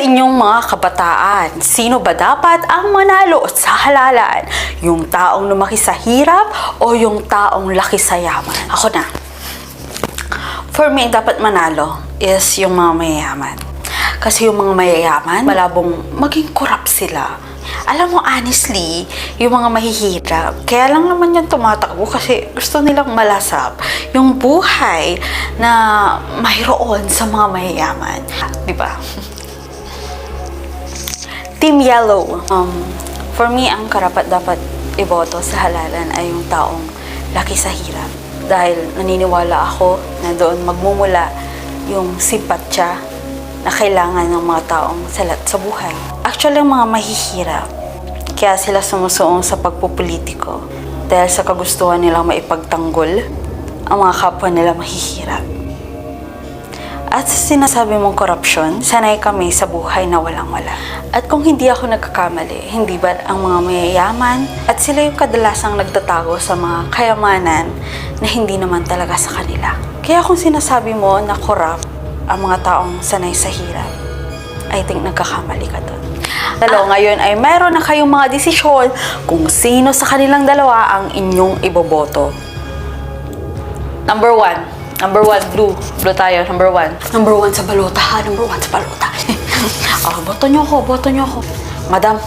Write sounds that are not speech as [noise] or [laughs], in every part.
sa inyong mga kabataan, sino ba dapat ang manalo sa halalan? Yung taong lumaki sa hirap o yung taong laki sa yaman? Ako na. For me, dapat manalo is yung mga mayayaman. Kasi yung mga mayayaman, malabong maging corrupt sila. Alam mo, honestly, yung mga mahihirap, kaya lang naman yan tumatakbo kasi gusto nilang malasap yung buhay na mayroon sa mga mayayaman. Di ba? Team Yellow. Um, for me, ang karapat dapat iboto sa halalan ay yung taong laki sa hirap. Dahil naniniwala ako na doon magmumula yung simpatya na kailangan ng mga taong salat sa buhay. Actually, ang mga mahihirap, kaya sila sumusuong sa pagpupolitiko dahil sa kagustuhan nilang maipagtanggol ang mga kapwa nila mahihirap. At sa sinasabi mong korupsyon, sanay kami sa buhay na walang-wala. At kung hindi ako nagkakamali, hindi ba ang mga mayayaman at sila yung kadalasang nagtatago sa mga kayamanan na hindi naman talaga sa kanila. Kaya kung sinasabi mo na korap ang mga taong sanay sa hirap, I think nagkakamali ka doon. Dalo, ngayon ay meron na kayong mga desisyon kung sino sa kanilang dalawa ang inyong iboboto. Number one. Number one, blue. Blue tayo, number one. Number one sa balota, ha? Number one sa balota. oh, [laughs] boto niyo ako, boto niyo ako. Madam,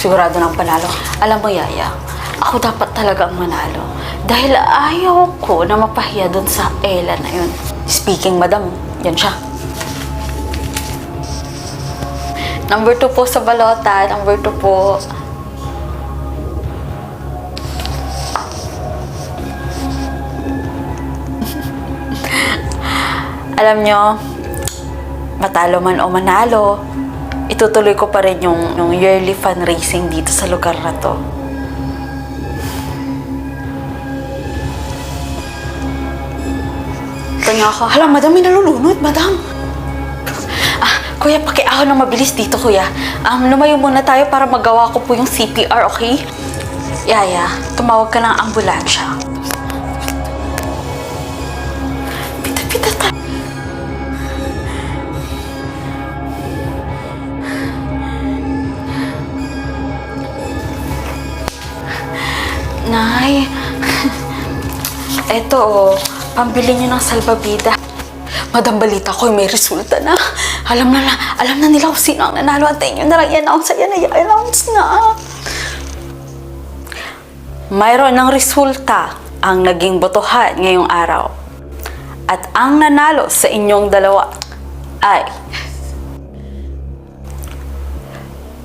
sigurado ng panalo. Alam mo, Yaya, ako dapat talaga ang manalo. Dahil ayaw ko na mapahiya dun sa Ella na yun. Speaking, madam, yan siya. Number two po sa balota. Number two po. Alam nyo, matalo man o manalo, itutuloy ko pa rin yung, yung yearly fundraising dito sa lugar na to. Ito nga ako. Hala, madam, may nalulunod, madam. Ah, kuya, pakiahon na mabilis dito, kuya. Um, lumayo muna tayo para magawa ko po yung CPR, okay? Yaya, tumawag ka ng ambulansya. Nay, [laughs] eto oh, pambili niyo ng salbabida. Madam, balita ko, may resulta na. Alam na, na alam na nila kung sino ang nanalo. Antayin nyo na lang i-announce. Ayan na, i-announce na. Mayroon ng resulta ang naging botohan ngayong araw. At ang nanalo sa inyong dalawa ay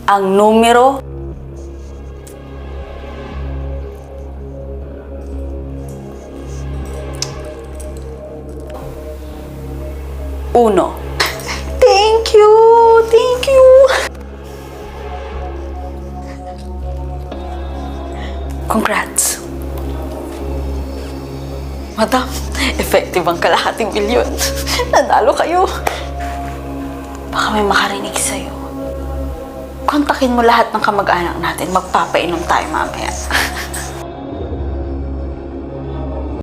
ang numero uno. Thank you! Thank you! Congrats! Madam, effective ang kalahating milyon. Nanalo kayo. Baka may makarinig sa'yo. Kontakin mo lahat ng kamag-anak natin. Magpapainom tayo mamaya.